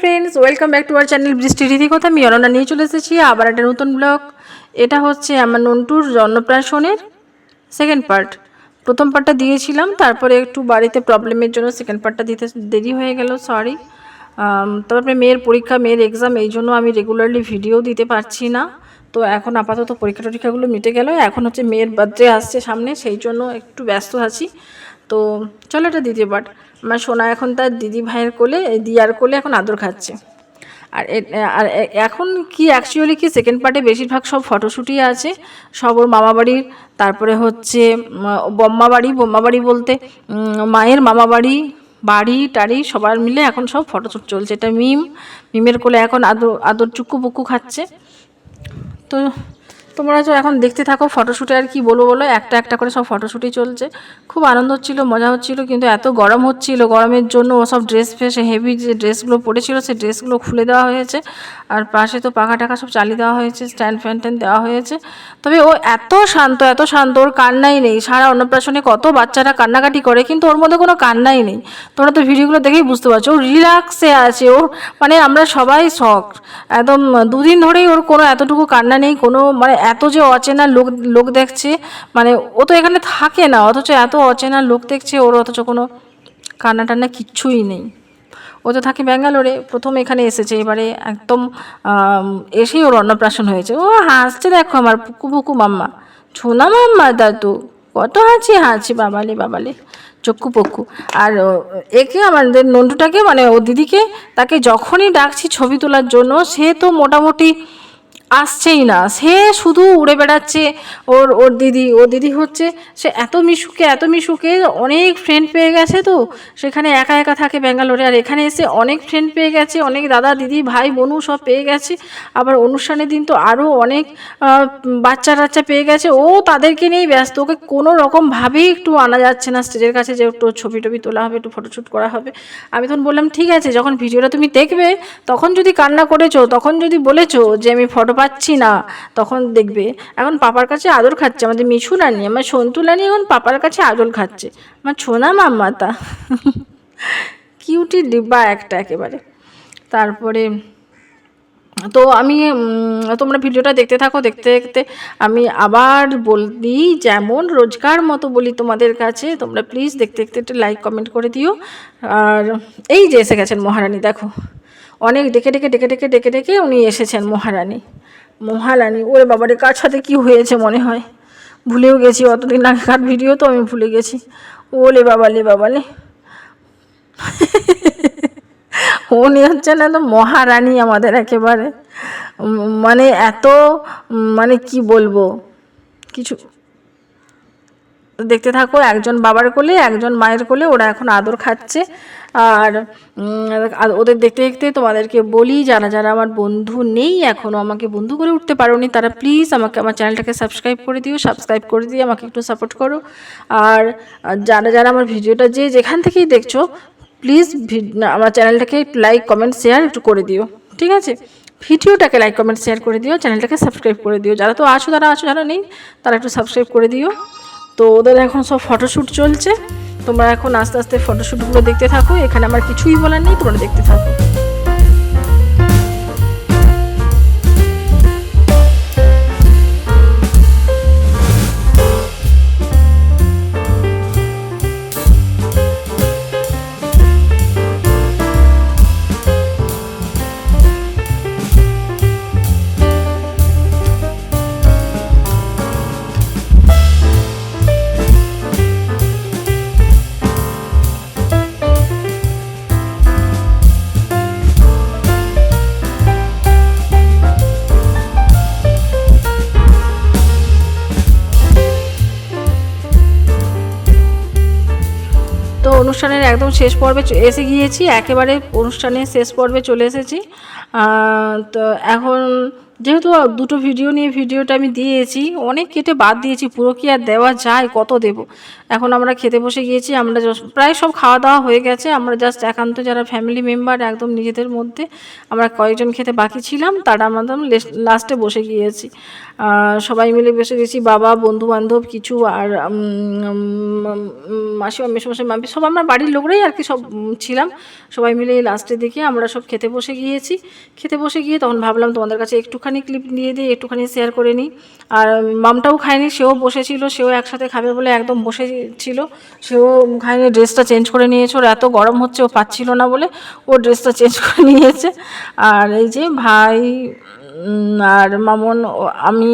Friends welcome back to our channel বৃষ্টি রীতি কথা আমি অনন্যা নিয়ে চলে এসেছি। আবার একটা নতুন ব্লগ এটা হচ্ছে আমার নন্টুর জন্মপ্রাশনের সেকেন্ড পার্ট প্রথম পার্টটা দিয়েছিলাম, তারপরে একটু বাড়িতে প্রবলেমের জন্য সেকেন্ড পার্টটা দিতে দেরি হয়ে গেল সরি তারপরে মেয়ের পরীক্ষা, মেয়ের এক্সাম এই জন্য আমি রেগুলারলি ভিডিও দিতে পারছি না। তো এখন আপাতত পরীক্ষা টরীক্ষাগুলো মিটে গেল, এখন হচ্ছে মেয়ের বার্থডে আসছে সামনে, সেই জন্য একটু ব্যস্ত আছি। তো চলো এটা দ্বিতীয় পার্ট আমার সোনা এখন তার দিদি ভাইয়ের কোলে দিয়ার কোলে এখন আদর খাচ্ছে। আর আর এখন কি অ্যাকচুয়ালি কি সেকেন্ড পার্টে বেশিরভাগ সব ফটোশ্যুটই আছে। সব ওর মামা বাড়ির তারপরে হচ্ছে বম্মা বাড়ি বম্মা বাড়ি বলতে মায়ের মামা বাড়ি বাড়ি টাড়ি, সবার মিলে এখন সব ফটোশ্যুট চলছে। এটা মিম মিমের কোলে এখন আদর আদর চুক্কু পুক্কু খাচ্ছে। তো তোমরা তো এখন দেখতে থাকো ফটোশ্যুটে আর কি বলব বলো? একটা একটা করে সব ফটোশ্যুটই চলছে। খুব আনন্দ হচ্ছিল, মজা হচ্ছিল, কিন্তু এত গরম হচ্ছিল। গরমের জন্য ও সব ড্রেস ফ্রেস হেভি যে ড্রেসগুলো পরেছিল সেই ড্রেসগুলো খুলে দেওয়া হয়েছে। আর পাশে তো পাখা টাকা সব চালিয়ে দেওয়া হয়েছে স্ট্যান্ড ফ্যান ট্যান দেওয়া হয়েছে। তবে ও এত শান্ত এত শান্ত, ওর কান্নাই নেই। সারা অন্নপ্রাশনে কত বাচ্চারা কান্নাকাটি করে, কিন্তু ওর মধ্যে কোনো কান্নাই নেই। তোমরা তো ভিডিওগুলো দেখেই বুঝতে পারছ, ও রিল্যাক্সে আছে, ওর মানে আমরা সবাই শখ একদম দুদিন ধরেই ওর কোনো এতটুকু কান্না নেই, কোনো মানে এত যে অচেনা লোক লোক দেখছে মানে ও তো এখানে থাকে না, অথচ এত অচেনা লোক দেখছে ওর, অথচ কোনো কান্না টান্না কিচ্ছুই নেই। ও তো থাকে ব্যাঙ্গালোরে, প্রথম এখানে এসেছে, এবারে একদম এসেই ওর অন্নপ্রাশন হয়েছে। ও হাসছে, দেখো আমার পুকু পুকু মাম্মা। ছোনা মাম্মা দাদু কত হাঁচি হাঁচি বাবালে বাবালে, চক্ষু পক্ষু। আর একে আমাদের নন্টুটাকে মানে ও দিদিকে, তাকে যখনই ডাকছি ছবি তোলার জন্য, সে তো মোটামুটি আসছেই না। সে শুধু উড়ে বেড়াচ্ছে। ওর ওর দিদি ওর দিদি হচ্ছে, সে এত মিশুকে এত মিশুকে অনেক ফ্রেন্ড পেয়ে গেছে তো। সেখানে একা একা থাকে ব্যাঙ্গালোরে। আর এখানে এসে অনেক ফ্রেন্ড পেয়ে গেছে, অনেক দাদা, দিদি, ভাই, বোনু সব পেয়ে গেছে। আবার অনুষ্ঠানের দিন তো আরও অনেক বাচ্চা টাচ্চা পেয়ে গেছে। ও তাদেরকে নিয়েই ব্যস্ত। ওকে কোনো রকমভাবেই একটু আনা যাচ্ছে না স্টেজের কাছে যে একটু ছবি টবি তোলা হবে, একটু ফটোশ্যুট করা হবে। আমি তখন বললাম, ঠিক আছে, যখন ভিডিওটা তুমি দেখবে, তখন যদি কান্না করেছ, তখন যদি বলেছ যে আমি ফটো পাচ্ছি না। তখন দেখবে, এখন পাপার কাছে আদর খাচ্ছে, আমাদের মিছু রানি, আমার সন্তু রানি এখন পাপার কাছে আদর খাচ্ছে, আমার ছোনা মাম্মাতা। কিউটি ডিব্বা একটা একেবারে। তারপরে তো আমি তোমরা ভিডিওটা দেখতে থাকো, দেখতে দেখতে আমি আবার বলি যেমন রোজকার মতো বলি তোমাদের কাছে। তোমরা প্লিজ দেখতে দেখতে একটু লাইক কমেন্ট করে দিও। আর এই যে এসে গেছেন মহারানী, দেখো। অনেক ডেকে ডেকে ডেকে ডেকে ডেকে ডেকে উনি এসেছেন মহারানী। মহারানী, ওরে বাবারে, কার সাথে কী হয়েছে মনে হয়? ভুলেও গেছি, অতদিন আগেকার ভিডিও তো আমি ভুলে গেছি। ওলে বাবালে বাবালে। উনি হচ্ছেন একদম মহারানী আমাদের একেবারে। মানে এত মানে কি বলব? কিছু দেখতে থাকো, একজন বাবার কোলে, একজন মায়ের কোলে, ওরা এখন আদর খাচ্ছে। আর ওদের দেখতে দেখতে তোমাদেরকে বলি, যারা যারা আমার বন্ধু নেই এখনও আমাকে বন্ধু করে উঠতে পারোনি, তারা প্লিজ আমাকে আমার চ্যানেলটাকে সাবস্ক্রাইব করে দিও সাবস্ক্রাইব করে দিয়ে আমাকে একটু সাপোর্ট করো। আর, যারা যারা আমার ভিডিওটা যে যেখান থেকেই দেখছ প্লিজ আমার চ্যানেলটাকে লাইক কমেন্ট শেয়ার একটু করে দিও, ঠিক আছে? ভিডিওটাকে লাইক কমেন্ট শেয়ার করে দিও চ্যানেলটাকে সাবস্ক্রাইব করে দিও। যারা তো আছো তারা আছো, যারা নেই, তারা একটু সাবস্ক্রাইব করে দিও। তো ওদের এখন সব ফটোশ্যুট চলছে। তোমরা এখন আস্তে আস্তে ফটোশ্যুটগুলো দেখতে থাকো। এখানে আমার কিছুই বলার নেই, তোমরা দেখতে থাকো। অনুষ্ঠানের একদম শেষ পর্বে এসে গিয়েছি একেবারে অনুষ্ঠানের শেষ পর্বে চলে এসেছি। তো এখন যেহেতু দুটো ভিডিও নিয়ে ভিডিওটা আমি দিয়েছি অনেক কেটে বাদ দিয়েছি পুরো কি আর দেওয়া যায় কত দেব? এখন আমরা খেতে বসে গিয়েছি আমরা প্রায় সব খাওয়া দাওয়া হয়ে গেছে আমরা জাস্ট একান্ত যারা ফ্যামিলি মেম্বার একদম নিজেদের মধ্যে আমরা কয়েকজন খেতে বাকি ছিলাম তারা আমাদের লাস্টে বসে গিয়েছি। সবাই মিলে বসে গেছি বাবা বন্ধু বান্ধব কিছু আর উম, মাসিমা মেসোমশাই মাম্পি সব আমরা বাড়ির লোকরাই আর কি সব ছিলাম। সবাই মিলে লাস্টের দিকে আমরা সব খেতে বসে গিয়েছি। খেতে বসে গিয়ে তখন ভাবলাম তোমাদের কাছে একটুখানি ক্লিপ দিয়ে দিই, একটুখানি শেয়ার করে নিই। আর মামটাও খায়নি, সেও বসেছিল, সেও একসাথে খাবে বলে একদম বসেছিল। সেও খায়নি ড্রেসটা চেঞ্জ করে নিয়েছে। ওর এত গরম হচ্ছে, ও পাচ্ছিল না বলে ও ড্রেসটা চেঞ্জ করে নিয়েছে। আর এই যে ভাই আর মামন আমি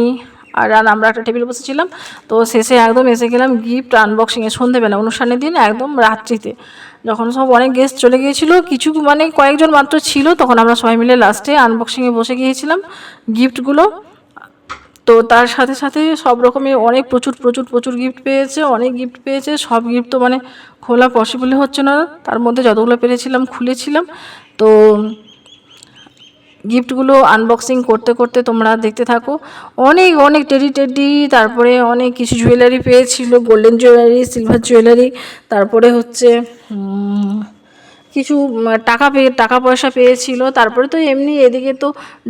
আর আমরা একটা টেবিলে বসেছিলাম, তো শেষে একদম এসে গেলাম গিফট আনবক্সিংয়ে সন্ধেবেলা, অনুষ্ঠানের দিন একদম রাত্রিতে। যখন সব অনেক গেস্ট চলে গিয়েছিল, কিছু মানে কয়েকজন মাত্র ছিল, তখন আমরা সবাই মিলে লাস্টে আনবক্সিংয়ে বসে গিয়েছিলাম গিফটগুলো। তো তার সাথে সাথে সব রকমের অনেক প্রচুর প্রচুর প্রচুর গিফট পেয়েছে, অনেক গিফট পেয়েছে, সব গিফট তো মানে খোলা পসিবলই হচ্ছে না। তার মধ্যে যতগুলো পেরেছিলাম, খুলেছিলাম। তো গিফটগুলো আনবক্সিং করতে করতে তোমরা দেখতে থাকো। অনেক অনেক টেডি টেডি, তারপরে অনেক কিছু জুয়েলারি পেয়েছিল গোল্ডেন জুয়েলারি সিলভার জুয়েলারি তারপরে হচ্ছে কিছু টাকা পেয়ে টাকা পয়সা পেয়েছিল। তারপরে তো এমনি এদিকে তো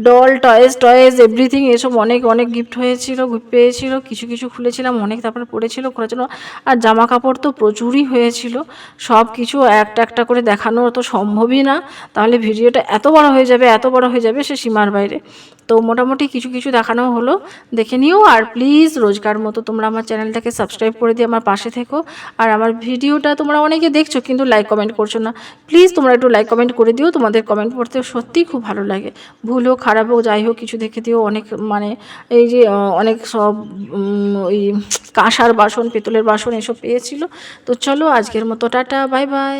ডল টয়েস টয়েস এভরিথিং এসব অনেক অনেক গিফট হয়েছিল গিফট পেয়েছিল, কিছু কিছু খুলেছিলাম, অনেক তারপরে পড়েছিল করেছিল আর জামা কাপড় তো প্রচুরই হয়েছিল। সব কিছু একটা একটা করে দেখানো তো সম্ভবই না। তাহলে ভিডিওটা এত বড় হয়ে যাবে, এত বড় হয়ে যাবে সে সীমার বাইরে। তো মোটামুটি কিছু কিছু দেখানো হলো, দেখে নিও। আর প্লিজ রোজকার মতো তোমরা আমার চ্যানেলটাকে সাবস্ক্রাইব করে দিয়ে আমার পাশে থেকো। আর আমার ভিডিওটা তোমরা অনেকে দেখছ, কিন্তু লাইক কমেন্ট করছ না। প্লিজ তোমরা একটু লাইক কমেন্ট করে দিও। তোমাদের কমেন্ট পড়তে সত্যিই খুব ভালো লাগে। ভুল হোক, খারাপ হোক, যাই হোক, কিছু দেখে দিও। অনেক মানে এই যে অনেক সব ওই কাঁসার বাসন, পেতলের বাসন এসব পেয়েছিল। তো চলো আজকের মতো টাটা বাই বাই